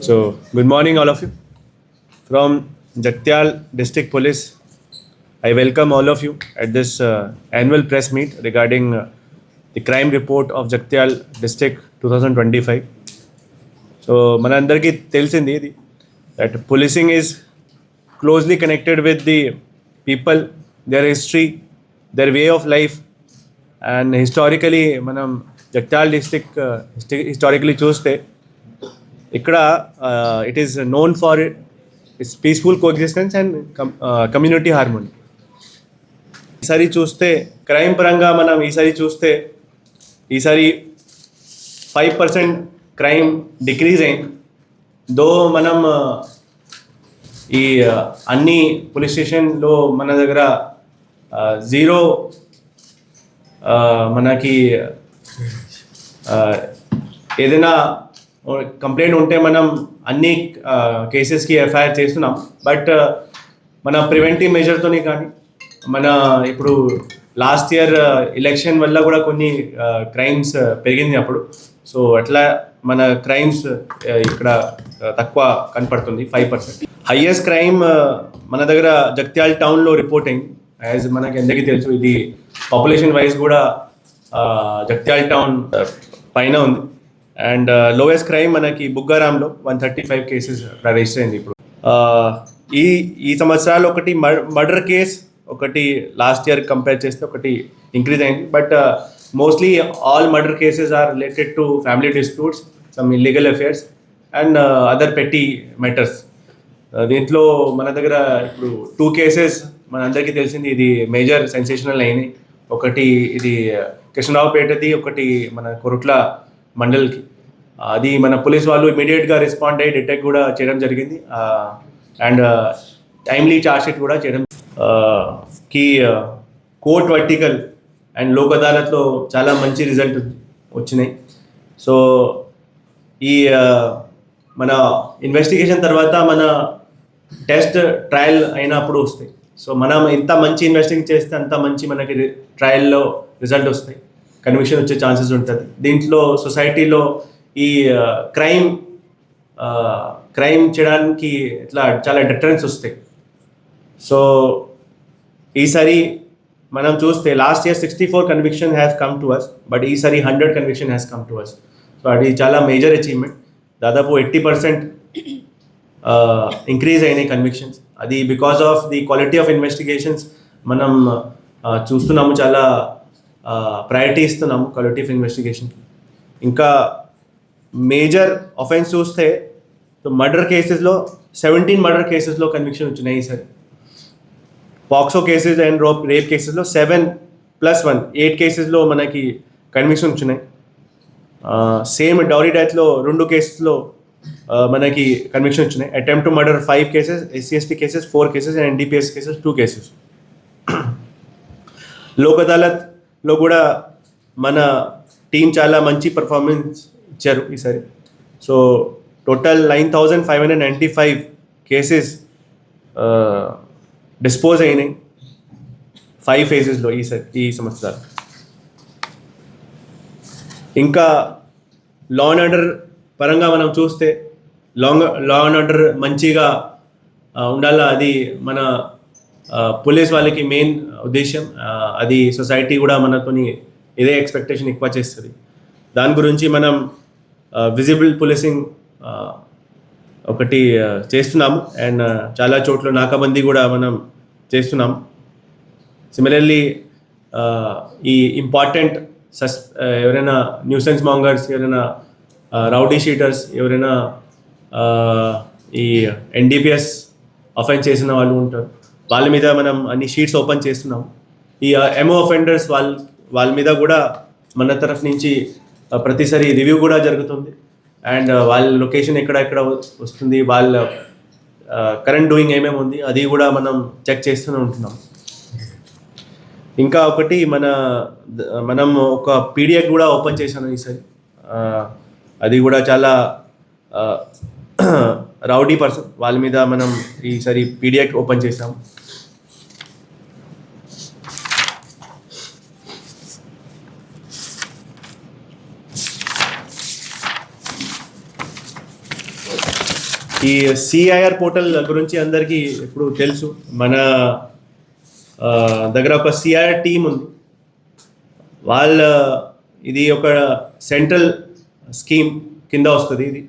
So, good morning, all of you. From Jagtial District Police, I welcome all of you at this uh, annual press meet regarding uh, the crime report of Jagtial District 2025. So మనందరికీ తెలిసింది ఇది that policing is closely connected with the people their history their way of life and historically మనం Jagtial district historically చూస్తే ఇక్కడ it is known for its peaceful coexistence and community harmony ఈసారి చూస్తే crime పరంగా మనం ఈసారి చూస్తే ఈసారి ఫైవ్ పర్సెంట్ క్రైమ్ డిక్రీజ్ అయింది. దో మనం ఈ అన్ని పోలీస్ స్టేషన్లో మన దగ్గర జీరో మనకి ఏదైనా కంప్లైంట్ ఉంటే మనం అన్ని కేసెస్కి ఎఫ్ఐఆర్ చేస్తున్నాం. బట్ మన ప్రివెంటివ్ మెజర్తోనే కానీ మన ఇప్పుడు లాస్ట్ ఇయర్ ఎలక్షన్ వల్ల కూడా కొన్ని క్రైమ్స్ పెరిగింది అప్పుడు. సో అట్లా మన క్రైమ్స్ ఇక్కడ తక్కువ కనపడుతుంది ఫైవ్ పర్సెంట్ హయ్యెస్ట్ క్రైమ్ మన దగ్గర జగ్త్యాల్ టౌన్లో రిపోర్ట్ అయింది యాజ్ మనకి ఎందుకు తెలుసు ఇది పాపులేషన్ వైజ్ కూడా జగ్త్యాల్ టౌన్ పైన ఉంది. అండ్ లోయెస్ట్ క్రైమ్ మనకి బుగ్గారాంలో one thirty five cases register అయింది ఇప్పుడు. ఈ ఈ సంవత్సరాలు ఒకటి మర్డర్ కేస్ ఒకటి లాస్ట్ ఇయర్ కంపేర్ చేస్తే ఒకటి ఇంక్రీజ్ అయింది. But mostly all murder cases are related to family disputes some illegal affairs and other petty matters దీంట్లో మన దగ్గర ఇప్పుడు టూ కేసెస్ మన అందరికీ తెలిసింది ఇది మేజర్ సెన్సేషనల్ అయినాయి. ఒకటి ఇది uh, కృష్ణరావుపేటది ఒకటి మన కొరుట్ల మండల్కి. Uh, అది మన పోలీస్ వాళ్ళు ఇమీడియట్గా రెస్పాండ్ అయ్యి డిటెక్ట్ కూడా చేయడం జరిగింది. Uh, and timely charge sheet కూడా చేయడం కి కోర్ట్ వర్టికల్ అండ్ లోక్ అదాలత్లో చాలా మంచి రిజల్ట్ వచ్చినాయి. సో ఈ మన ఇన్వెస్టిగేషన్ తర్వాత మన టెస్ట్ ట్రయల్ అయినప్పుడు వస్తాయి. సో మనం ఎంత మంచి ఇన్వెస్టింగ్ చేస్తే అంత మంచి మనకి ట్రయల్లో రిజల్ట్ వస్తాయి. కన్విక్షన్ వచ్చే ఛాన్సెస్ ఉంటుంది. దీంట్లో సొసైటీలో ఈ క్రైమ్ క్రైమ్ చేయడానికి ఇట్లా చాలా డిటరెన్స్ వస్తాయి. సో ఈసారి మనం చూస్తే last year sixty four conviction has come to us but ఈసారి hundred conviction has come to us so అది చాలా మేజర్ అచీవ్మెంట్ దాదాపు ఎయిటీ పర్సెంట్ ఇంక్రీజ్ అయినాయి కన్విక్షన్స్ అది because of the quality of investigations మనం చూస్తున్నాము చాలా ప్రయారిటీ ఇస్తున్నాము క్వాలిటీ ఆఫ్ ఇన్వెస్టిగేషన్కి ఇంకా మేజర్ అఫెన్స్ చూస్తే మర్డర్ కేసెస్లో సెవెంటీన్ మర్డర్ కేసెస్లో కన్విక్షన్ వచ్చినాయి ఈసారి POCSO cases and rope rape కేసెస్లో సెవెన్ ప్లస్ వన్ ఎయిట్ కేసెస్లో మనకి కన్విక్షన్ వచ్చినాయి. సేమ్ డౌరీ డెత్లో రెండు కేసెస్లో మనకి కన్విక్షన్ వచ్చినాయి. Attempt murder five cases SC ST cases four cases and NDPS cases two cases Lok అదాలత్లో కూడా మన టీం చాలా మంచి పర్ఫార్మెన్స్ ఇచ్చారు ఈసారి. So total nine thousand five hundred ninety five cases dispose అయినాయి. ఫైవ్ ఫేజెస్లో ఈ ఈ సంవత్సరాలు. ఇంకా లా అండ్ ఆర్డర్ పరంగా మనం చూస్తే లాంగ్ లా అండ్ ఆర్డర్ మంచిగా ఉండాలా? అది మన పోలీస్ వాళ్ళకి మెయిన్ ఉద్దేశం అది సొసైటీ కూడా మనతోని ఇదే ఎక్స్పెక్టేషన్ ఎక్కువ చేస్తుంది. దాని గురించి మనం విజిబుల్ పోలీసింగ్ ఒకటి చేస్తున్నాము. అండ్ చాలా చోట్ల నాకాబందీ కూడా మనం చేస్తున్నాం సిమిలర్లీ ఈ ఇంపార్టెంట్ సస్ ఎవరైనా న్యూసెన్స్ మాంగర్స్ ఎవరైనా రౌడీ షీటర్స్ ఎవరైనా ఈ ఎన్డీపీఎస్ అఫెండ్ చేసిన వాళ్ళు ఉంటారు. వాళ్ళ మీద మనం అన్ని షీట్స్ ఓపెన్ చేస్తున్నాం. ఈ ఎంఓ అఫెండర్స్ వాళ్ళ వాళ్ళ మీద కూడా మన తరఫు నుంచి ప్రతిసారి రివ్యూ కూడా జరుగుతుంది. అండ్ వాళ్ళ లొకేషన్ ఎక్కడ ఎక్కడ వస్తుంది వాళ్ళ కరెంట్ డూయింగ్ ఏమేమి ఉంది అది కూడా మనం చెక్ చేస్తూనే ఉంటున్నాం. ఇంకా ఒకటి మన మనం ఒక పీడిఎఫ్ కూడా ఓపెన్ చేశాను ఈసారి. అది కూడా చాలా రౌడీ పర్సన్. వాళ్ళ మీద మనం ఈసారి పీడిఎఫ్ ఓపెన్ చేసాం ఈ సిఐఆర్ పోర్టల్ గురించి అందరికీ ఇప్పుడు తెలుసు. మన దగ్గర ఒక సిఆర్ టీం ఉంది. వాళ్ళ ఇది ఒక సెంట్రల్ స్కీమ్ కింద వస్తుంది ఇది.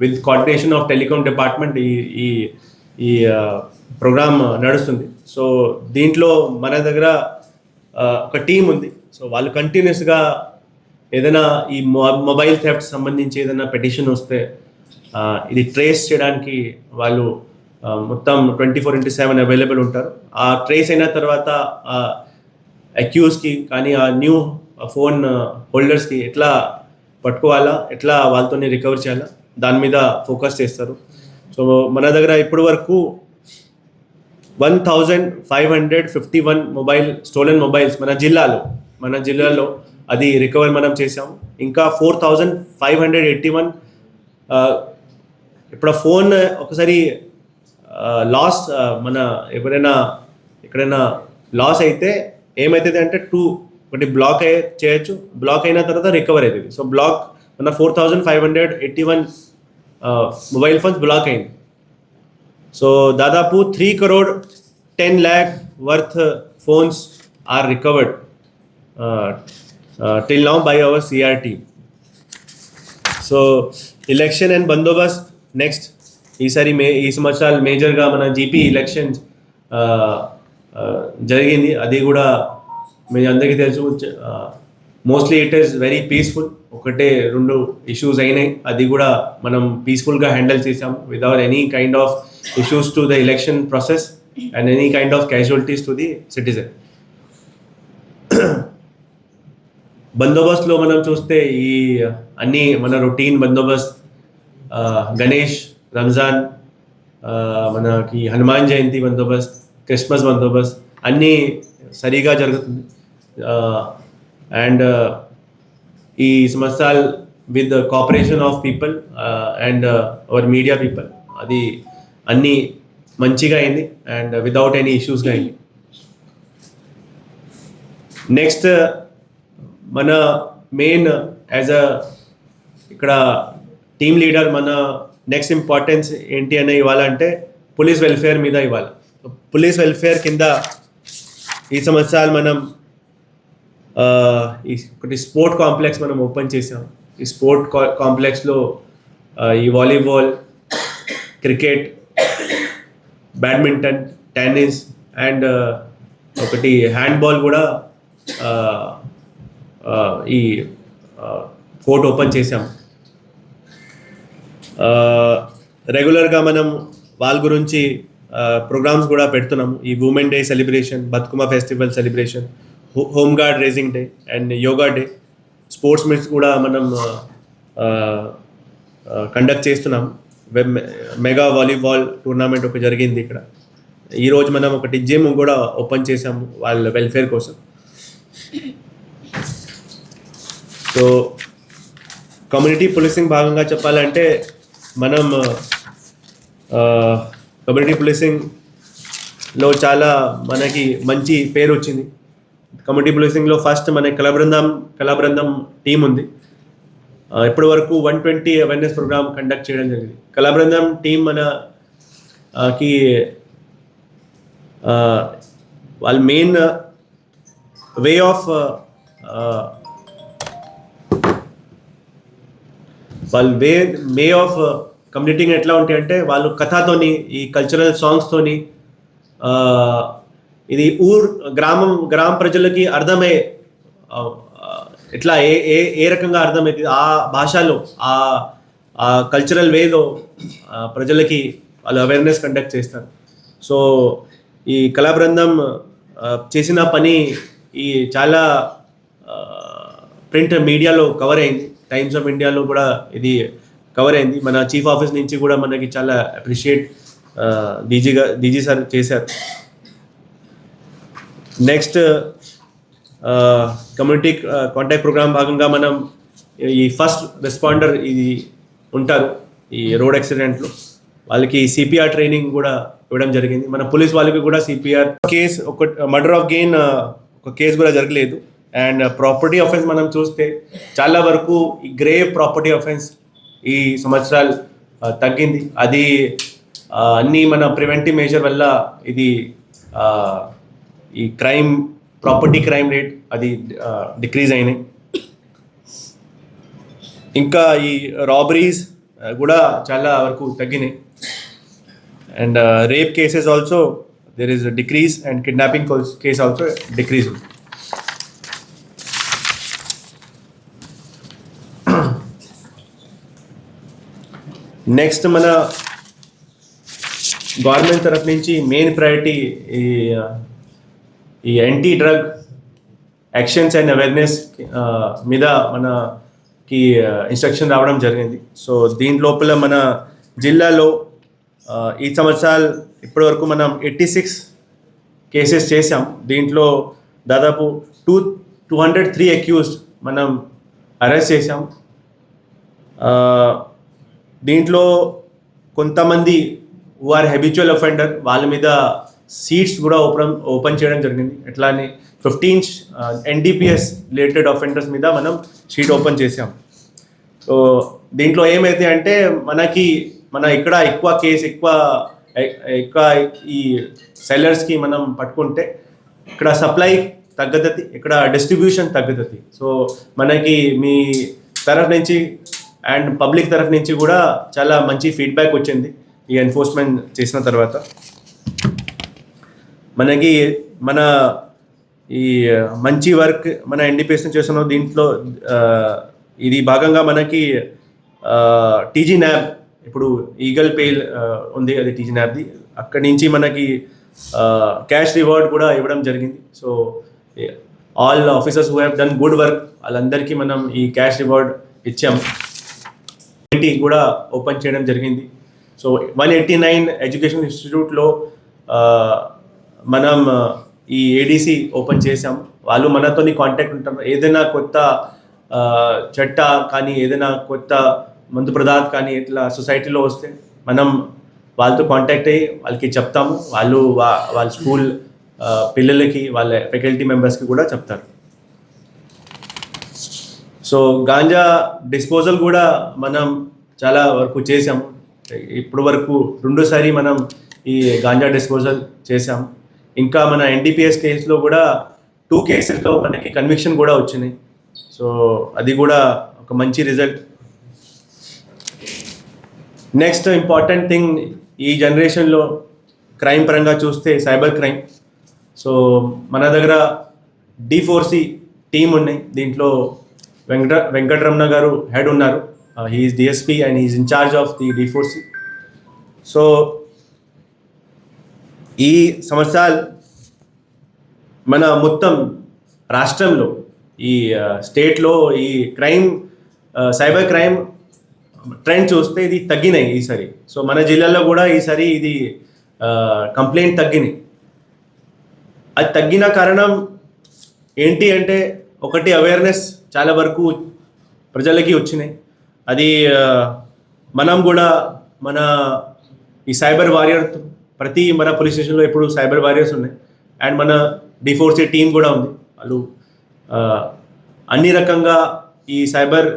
With coordination of telecom department ఈ ఈ ఈ ప్రోగ్రామ్ నడుస్తుంది. సో దీంట్లో మన దగ్గర ఒక టీం ఉంది. సో వాళ్ళు కంటిన్యూస్గా ఏదైనా ఈ మొబైల్ థెఫ్ట్ సంబంధించి ఏదైనా పెటిషన్ వస్తే ఇది ట్రేస్ చేయడానికి వాళ్ళు మొత్తం twenty four into seven available ఉంటారు. ఆ ట్రేస్ అయిన తర్వాత ఆ అక్యూస్కి కానీ ఆ న్యూ ఫోన్ హోల్డర్స్కి ఎట్లా పట్టుకోవాలా ఎట్లా వాళ్ళతోనే రికవర్ చేయాలా దాని మీద ఫోకస్ చేస్తారు. సో మన దగ్గర ఇప్పటి వరకు one thousand five hundred fifty one mobile stolen mobiles మన జిల్లాలో మన జిల్లాలో అది రికవర్ మనం చేసాము ఇంకా four thousand five hundred eighty one ఇప్పుడు ఫోన్ ఒకసారి లాస్ మన ఎవరైనా ఎక్కడైనా లాస్ అయితే ఏమవుతుంది అంటే టూ ఒకటి బ్లాక్ అయ్యే చేయొచ్చు. బ్లాక్ అయిన తర్వాత రికవర్ అవుతుంది సో బ్లాక్ మన four thousand five hundred eighty one mobile phones block అయింది. సో దాదాపు three crore ten lakh worth phones are recovered till now by our CR team so election and bandobast next ఈసారి May ఈ సంవత్సరాలు మేజర్గా మన GP elections జరిగింది. అది కూడా మీ అందరికీ తెలుసు. Mostly it is very peaceful. ఒకటే రెండు ఇష్యూస్ అయినాయి. అది కూడా మనం పీస్ఫుల్గా హ్యాండిల్ చేసాం without any kind of issues to the election process and any kind of casualties to the citizen. బందోబస్తులో మనం చూస్తే ఈ అన్ని మన రొటీన్ బందోబస్త్ గణేష్ రంజాన్ మనకి హనుమాన్ జయంతి బందోబస్త్ క్రిస్మస్ బందోబస్త్ అన్నీ సరిగా జరుగుతుంది. అండ్ ఈ సంవత్సరాలు with cooperation of people and our media people అది అన్నీ మంచిగా అయింది. అండ్ వితౌట్ ఎనీ ఇష్యూస్గా అయింది. నెక్స్ట్ uh, మన మెయిన్ యాజ్ అ ఇక్కడ టీమ్ లీడర్ మన నెక్స్ట్ ఇంపార్టెన్స్ ఏంటి అని ఇవ్వాలంటే పోలీస్ వెల్ఫేర్ మీద ఇవ్వాలి. పోలీస్ వెల్ఫేర్ కింద ఈ సంవత్సరాలు మనం ఈ ఒకటి స్పోర్ట్ కాంప్లెక్స్ మనం ఓపెన్ చేసాం ఈ స్పోర్ట్ కాంప్లెక్స్లో ఈ volleyball cricket badminton tennis and ఒకటి హ్యాండ్బాల్ కూడా ఈ కోర్ట్ ఓపెన్ చేసాం రెగ్యులర్గా మనం వాళ్ళ గురించి ప్రోగ్రామ్స్ కూడా పెడుతున్నాము. ఈ women day celebration Bathukamma festival celebration home guard raising day and yoga day sports meets కూడా మనం కండక్ట్ చేస్తున్నాం మెగా వాలీబాల్ టోర్నమెంట్ ఒక జరిగింది ఇక్కడ. ఈరోజు మనం ఒకటి జిమ్ కూడా ఓపెన్ చేసాము వాళ్ళ వెల్ఫేర్ కోసం. సో కమ్యూనిటీ పోలీసింగ్ భాగంగా చెప్పాలంటే మనం కమ్యూనిటీ పోలీసింగ్లో చాలా మనకి మంచి పేరు వచ్చింది. కమ్యూనిటీ పోలీసింగ్లో ఫస్ట్ మన కళాబృందం కళాబృందం టీం ఉంది. ఇప్పటి వరకు one twenty awareness programme conduct చేయడం జరిగింది. కళాబృందం టీం మన కి వాళ్ళ మెయిన్ వే ఆఫ్ వాళ్ళు వే వే ఆఫ్ uh, కమ్యూనిటీంగ్ ఎట్లా ఉంటాయి అంటే వాళ్ళు కథతోని ఈ కల్చరల్ సాంగ్స్తోని ఇది ఊర్ గ్రామం గ్రామ ప్రజలకి అర్థమయ్యే ఎట్లా ఏ ఏ ఏ రకంగా అర్థమవుతుంది ఆ భాషలో ఆ ఆ కల్చరల్ వేలో ప్రజలకి వాళ్ళు అవేర్నెస్ కండక్ట్ చేస్తారు. సో ఈ కళా బృందం చేసిన పని ఈ చాలా ప్రింట్ మీడియాలో కవర్ అయింది. టైమ్స్ ఆఫ్ ఇండియాలో కూడా ఇది కవర్ అయింది. మన చీఫ్ ఆఫీస్ నుంచి కూడా మనకి చాలా అప్రిషియేట్ డీజీగా డీజీ సార్ చేశారు. నెక్స్ట్ కమ్యూనిటీ కాంటాక్ట్ ప్రోగ్రామ్ భాగంగా మనం ఈ ఫస్ట్ రెస్పాండర్ ఇది ఉంటారు ఈ రోడ్ యాక్సిడెంట్లో వాళ్ళకి సిపిఆర్ ట్రైనింగ్ కూడా ఇవ్వడం జరిగింది. మన పోలీస్ వాళ్ళకి కూడా సిపిఆర్ కేస్ ఒక మర్డర్ ఆఫ్ గెయిన్ ఒక కేసు కూడా జరగలేదు. అండ్ ప్రాపర్టీ ఆఫెన్స్ మనం చూస్తే చాలా వరకు ఈ గ్రేవ్ ప్రాపర్టీ ఆఫెన్స్ ఈ సంవత్సరాలు తగ్గింది. అది అన్ని మన ప్రివెంటివ్ మేజర్ వల్ల ఇది ఈ క్రైమ్ ప్రాపర్టీ క్రైమ్ రేట్ అది డిక్రీజ్ అయినాయి. ఇంకా ఈ రాబరీస్ కూడా చాలా వరకు తగ్గినాయి. And rape cases also there is decrease and kidnapping case also decrease next మన గవర్నమెంట్ తరఫు నుంచి మెయిన్ ప్రయారిటీ ఈ ఈ anti drug actions and awareness మీద మనకి ఇన్స్ట్రక్షన్ రావడం జరిగింది. సో దీని లోపల మన జిల్లాలో ఈ సంవత్సరాలు ఇప్పటివరకు మనం ఎయిటీ సిక్స్ కేసెస్ చేసాం దీంట్లో దాదాపు two two hundred three accused మనం అరెస్ట్ చేసాం దీంట్లో కొంతమంది ఆర్ హెబిచువల్ అఫెండర్ వాళ్ళ మీద సీట్స్ కూడా ఓపెన్ ఓపెన్ చేయడం జరిగింది. ఎట్లానే ఫిఫ్టీన్ ఎన్డీపీఎస్ రిలేటెడ్ అఫెండర్స్ మీద మనం షీట్ ఓపెన్ చేసాం సో దీంట్లో ఏమైతే అంటే మనకి మన ఇక్కడ ఎక్కువ కేసు ఎక్కువ ఎక్కువ ఈ సెల్లర్స్కి మనం పట్టుకుంటే ఇక్కడ సప్లై తగ్గుతుంది ఇక్కడ డిస్ట్రిబ్యూషన్ తగ్గుతుంది. సో మనకి మీ తరఫు నుంచి అండ్ పబ్లిక్ తరఫు నుంచి కూడా చాలా మంచి ఫీడ్బ్యాక్ వచ్చింది ఈ ఎన్ఫోర్స్మెంట్ చేసిన తర్వాత. మనకి మన ఈ మంచి వర్క్ మన ఎన్డీపీఎస్ చేస్తున్నాం దీంట్లో ఇది భాగంగా మనకి టీజీ న్యాబ్ ఇప్పుడు ఈగల్ పేల్ ఉంది అది టీజీ న్యాబ్ది. అక్కడి నుంచి మనకి క్యాష్ రివార్డ్ కూడా ఇవ్వడం జరిగింది. So all officers who have done good work వాళ్ళందరికీ మనం ఈ క్యాష్ రివార్డ్ ఇచ్చాం. ఎయిటీ కూడా ఓపెన్ చేయడం జరిగింది. So one eighty nine education ఇన్స్టిట్యూట్లో మనం ఈ ఏడీసీ ఓపెన్ చేసాం వాళ్ళు మనతోని కాంటాక్ట్ ఉంటారు. ఏదైనా కొత్త చట్ట కానీ ఏదైనా కొత్త మందు పదార్థ కానీ ఇట్లా సొసైటీలో వస్తే మనం వాళ్ళతో కాంటాక్ట్ అయ్యి వాళ్ళకి చెప్తాము. వాళ్ళు వాళ్ళ స్కూల్ పిల్లలకి వాళ్ళ ఫ్యాకల్టీ మెంబర్స్కి కూడా చెప్తారు. సో గాంజా డిస్పోజల్ కూడా మనం చాలా వరకు చేసాం ఇప్పుడు వరకు రెండోసారి మనం ఈ గాంజా డిస్పోజల్ చేసాం ఇంకా మన ఎన్డీపీఎస్ కేసులో కూడా టూ కేసెస్లో మనకి కన్విక్షన్ కూడా వచ్చినాయి సో అది కూడా ఒక మంచి రిజల్ట్. నెక్స్ట్ ఇంపార్టెంట్ థింగ్ ఈ జనరేషన్లో క్రైమ్ పరంగా చూస్తే సైబర్ క్రైమ్. సో మన దగ్గర డి ఫోర్ సి టీమ్ ఉన్నాయి. దీంట్లో వెంకట వెంకటరమణ గారు హెడ్ ఉన్నారు. He is DSP and he is incharge of the డిఫోర్సి so ఈ సంవత్సరాలు మన మొత్తం రాష్ట్రంలో ఈ uh, స్టేట్లో ఈ క్రైమ్ సైబర్ క్రైమ్ ట్రెండ్ చూస్తే ఇది తగ్గినాయి ఈసారి. సో మన జిల్లాలో కూడా ఈసారి ఇది uh, కంప్లైంట్ తగ్గినాయి. అది తగ్గిన కారణం ఏంటి అంటే ఒకటి అవేర్నెస్ చాలా వరకు ప్రజలకి వచ్చినాయి. అది మనం కూడా మన ఈ సైబర్ వారియర్ ప్రతి మన పోలీస్ స్టేషన్లో ఇప్పుడు సైబర్ వారియర్స్ ఉన్నాయి. అండ్ మన డిఫోర్సీ టీం కూడా ఉంది. వాళ్ళు అన్ని రకంగా ఈ సైబర్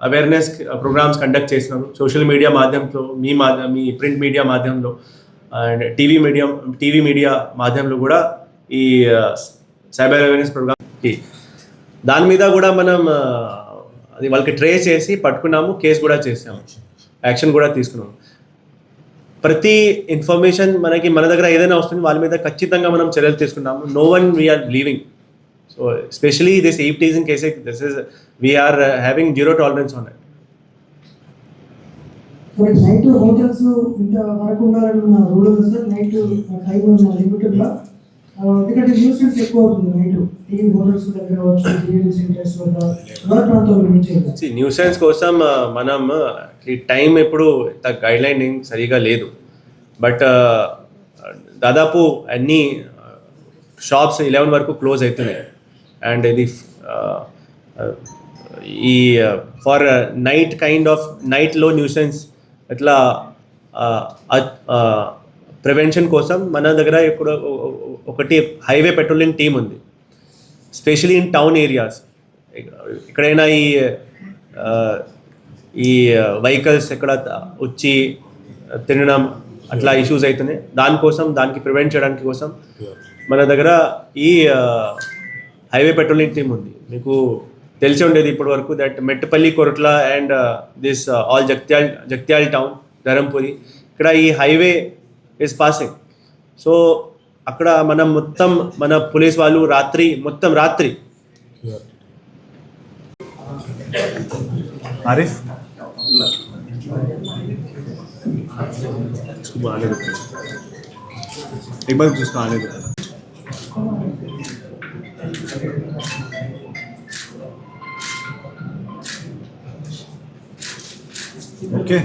అవేర్నెస్ ప్రోగ్రామ్స్ కండక్ట్ చేస్తున్నారు సోషల్ మీడియా మాధ్యమంలో మీ మాధ్య మీ ప్రింట్ మీడియా మాధ్యమంలో and TV medium TV media మాధ్యమంలో కూడా ఈ సైబర్ అవేర్నెస్ ప్రోగ్రామ్కి దాని మీద కూడా మనం అది వాళ్ళకి ట్రే చేసి పట్టుకున్నాము కేసు కూడా చేసాము యాక్షన్ కూడా తీసుకున్నాము. ప్రతి ఇన్ఫర్మేషన్ మనకి మన దగ్గర ఏదైనా వస్తుంది వాళ్ళ మీద ఖచ్చితంగా మనం చర్యలు తీసుకున్నాము no one we're leaving so especially this eve teasing cases this is we're having zero tolerance on it night hotels ఇంత వరకు ఉండాలన్న రూల్ ఉంది సార్ నైట్ టైం ఎందుకంటే ఎక్కువ అవుతుంది నైట్. న్యూ హోటల్స్ న్యూసెన్స్ కోసం మనం ఈ టైం ఎప్పుడు గైడ్ లైన్ సరిగా లేదు. బట్ దాదాపు అన్ని షాప్స్ ఇలెవెన్ వరకు క్లోజ్ అవుతున్నాయి అండ్ ఇది ఈ ఫర్ నైట్ కైండ్ ఆఫ్ నైట్లో న్యూసెన్స్ ఇట్లా ప్రివెన్షన్ కోసం మన దగ్గర ఇప్పుడు ఒకటి హైవే పెట్రోలింగ్ టీం ఉంది. Specially in town areas. ఎక్కడైనా ఈ ఈ వెహికల్స్ ఎక్కడ వచ్చి తినడం అట్లా ఇష్యూస్ అవుతున్నాయి దానికోసం దానికి ప్రివెంట్ చేయడానికి కోసం మన దగ్గర ఈ హైవే పెట్రోలింగ్ టీం ఉంది. మీకు తెలిసి ఉండేది ఇప్పటి వరకు that Metpally Korutla and this all Jagtial Jagtial town Dharmapuri. ఇక్కడ ఈ హైవే ఇస్ పాసింగ్ సో అక్కడ మనం మొత్తం మన పోలీస్ వాళ్ళు రాత్రి మొత్తం రాత్రి. చూస్తాను ఓకే.